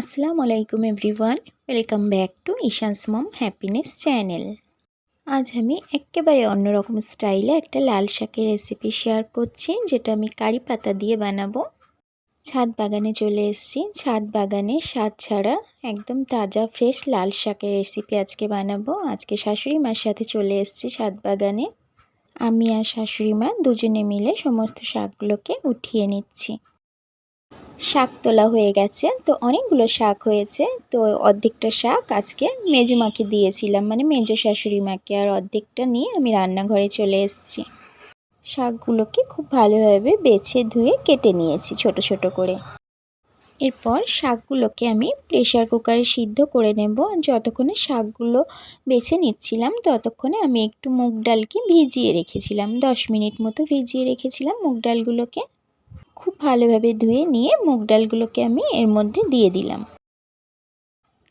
আসসালামু আলাইকুম everyone, welcome back to Ishan's mom happiness channel. আজ আমি একেবারে অন্যরকম স্টাইলে একটা লাল শাকের রেসিপি শেয়ার করছি, যেটা আমি কারি পাতা দিয়ে বানাবো। ছাদ বাগানে চলে এসেছি। ছাদ বাগানে স্বাদ ছাড়া একদম তাজা ফ্রেশ লাল শাকের রেসিপি আজকে বানাবো। আজকে শাশুড়ি মার সাথে চলে এসেছি ছাদ বাগানে। আমি আর শাশুড়ি মা দুজনে মিলে সমস্ত শাকগুলোকে উঠিয়ে নিচ্ছি। শাক তোলা হয়ে গেছে। তো অনেকগুলো শাক হয়েছে। তো অর্ধেকটা শাক আজকে মেজো মাকে দিয়েছিলাম। মানে মেজো শাশুড়ি মাকে। আর অর্ধেকটা নিয়ে আমি রান্নাঘরে চলে এসেছি। শাকগুলোকে খুব ভালোভাবে বেছে ধুয়ে কেটে নিয়েছি ছোট ছোট করে। এরপর শাকগুলোকে আমি প্রেশার কুকারে সিদ্ধ করে নেব। যতক্ষণে শাকগুলো বেছে নিচ্ছিলাম, ততক্ষণে আমি একটু মুগ ডালকে ভিজিয়ে রেখেছিলাম। দশ মিনিট মতো ভিজিয়ে রেখেছিলাম মুগ ডালগুলোকে। খুব ভালোভাবে ধুয়ে নিয়ে মুগ ডালগুলোকে আমি এর মধ্যে দিয়ে দিলাম।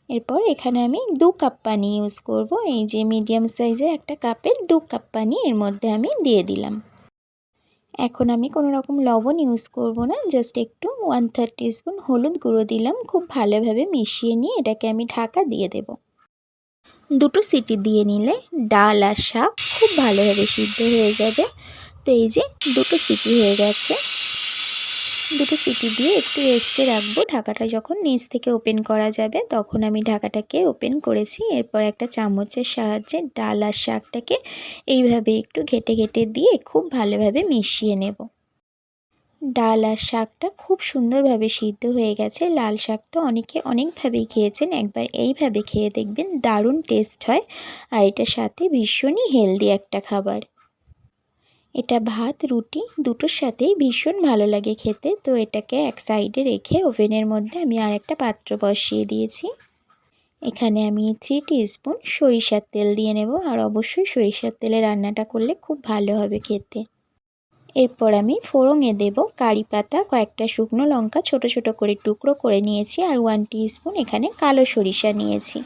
এরপর এখানে আমি দু কাপ পানি ইউজ করব। এই যে মিডিয়াম সাইজের একটা কাপের দু কাপ পানি এর মধ্যে আমি দিয়ে দিলাম। এখন আমি কোনো রকম লবণ ইউজ করব না, জাস্ট একটু ওয়ান থার্ড স্পুন হলুদ গুঁড়ো দিলাম। খুব ভালোভাবে মিশিয়ে নিয়ে এটাকে আমি ঢাকা দিয়ে দেব। দুটো সিটি দিয়ে নিলে ডাল আর শাক খুব ভালোভাবে সিদ্ধ হয়ে যাবে। তো এই যে দুটো সিটি হয়ে গেছে। দুটো সিটি দিয়ে একটু রেস্টে রাখব। ঢাকাটা যখন নিচ থেকে ওপেন করা যাবে, তখন আমি ঢাকাটাকে ওপেন করেছি। এরপর একটা চামচের সাহায্যে ডাল আর শাকটাকে এইভাবে একটু ঘেটে ঘেটে দিয়ে খুব ভালোভাবে মিশিয়ে নেব। ডাল আর শাকটা খুব সুন্দরভাবে সিদ্ধ হয়ে গেছে। লাল শাকটা অনেকে অনেকভাবেই খেয়েছেন, একবার এইভাবে খেয়ে দেখবেন দারুণ টেস্ট হয়। আর এটার সাথে ভীষণই হেলদি একটা খাবার। এটা ভাত, রুটি, দুটোর সাথেই ভীষণ ভালো লাগে খেতে। তো এটাকে এক সাইডে রেখে ওভেনের মধ্যে আমি আর একটা পাত্র বসিয়ে দিয়েছি। এখানে আমি থ্রি স্পুন সরিষার তেল দিয়ে নেব আর অবশ্যই সরিষার তেলে রান্নাটা করলে খুব ভালো হবে খেতে। এরপর আমি ফোড়ঙে দেব কারি পাতা, কয়েকটা শুকনো লঙ্কা, ছোট ছোট করে টুকরো করে নিয়েছি আর ওয়ান স্পুন এখানে কালো সরিষা নিয়েছি।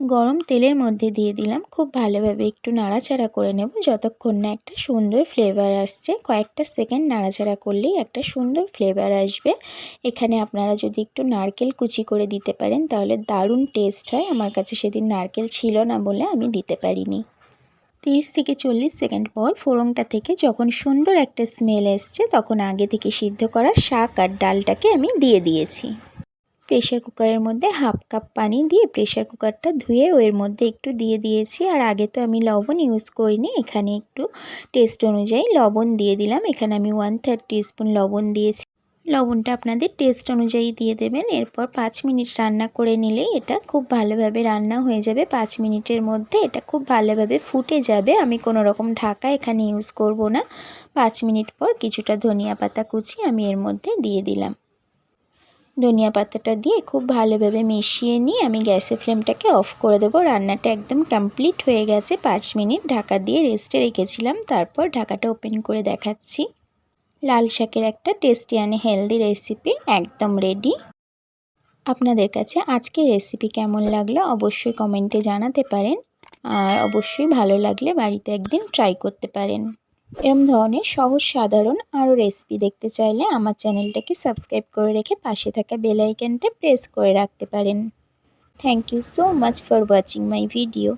গরম তেলের মধ্যে দিয়ে দিলাম। খুব ভালোভাবে একটু নাড়াচাড়া করে নেব। যতক্ষণ না একটা সুন্দর ফ্লেভার আসছে, কয়েকটা সেকেন্ড নাড়াচাড়া করলেই একটা সুন্দর ফ্লেভার আসবে। এখানে আপনারা যদি একটু নারকেল কুচি করে দিতে পারেন, তাহলে দারুণ টেস্ট হয়। আমার কাছে সেদিন নারকেল ছিল না বলে আমি দিতে পারিনি। তিরিশ থেকে চল্লিশ সেকেন্ড পর ফোড়নটা থেকে যখন সুন্দর একটা স্মেল এসছে, তখন আগে থেকে সিদ্ধ করা শাক আর ডালটাকে আমি দিয়ে দিয়েছি। প্রেশার কুকারের মধ্যে হাফ কাপ পানি দিয়ে প্রেশার কুকারটা ধুয়ে ওর মধ্যে একটু দিয়ে দিয়েছি। আর আগে তো আমি লবণ ইউজ করিনি, এখানে একটু টেস্ট অনুযায়ী লবণ দিয়ে দিলাম। এখানে আমি ওয়ান থার্ড স্পুন লবণ দিয়েছি। লবণটা আপনাদের টেস্ট অনুযায়ী দিয়ে দেবেন। এরপর পাঁচ মিনিট রান্না করে নিলেই এটা খুব ভালোভাবে রান্না হয়ে যাবে। পাঁচ মিনিটের মধ্যে এটা খুব ভালোভাবে ফুটে যাবে। আমি কোনো রকম ঢাকা এখানে ইউজ করব না। পাঁচ মিনিট পর কিছুটা ধনিয়া পাতা কুচি আমি এর মধ্যে দিয়ে দিলাম। ধনিয়া পাতাটা দিয়ে খুব ভালোভাবে মিশিয়ে নিয়ে আমি গ্যাসের ফ্লেমটাকে অফ করে দেবো। রান্নাটা একদম কমপ্লিট হয়ে গেছে। পাঁচ মিনিট ঢাকা দিয়ে রেস্টে রেখেছিলাম। তারপর ঢাকাটা ওপেন করে দেখাচ্ছি। লাল শাকের একটা টেস্টি অ্যান্ড হেলদি রেসিপি একদম রেডি। আপনাদের কাছে আজকের রেসিপি কেমন লাগল অবশ্যই কমেন্টে জানাতে পারেন। আর অবশ্যই ভালো লাগলে বাড়িতে একদিন ট্রাই করতে পারেন। এরম ধরনের সহজ, সাধারণ আরও রেসিপি দেখতে চাইলে আমার চ্যানেলটাকে সাবস্ক্রাইব করে রেখে পাশে থাকা বেল প্রেস করে রাখতে পারেন। Thank you so much for watching my video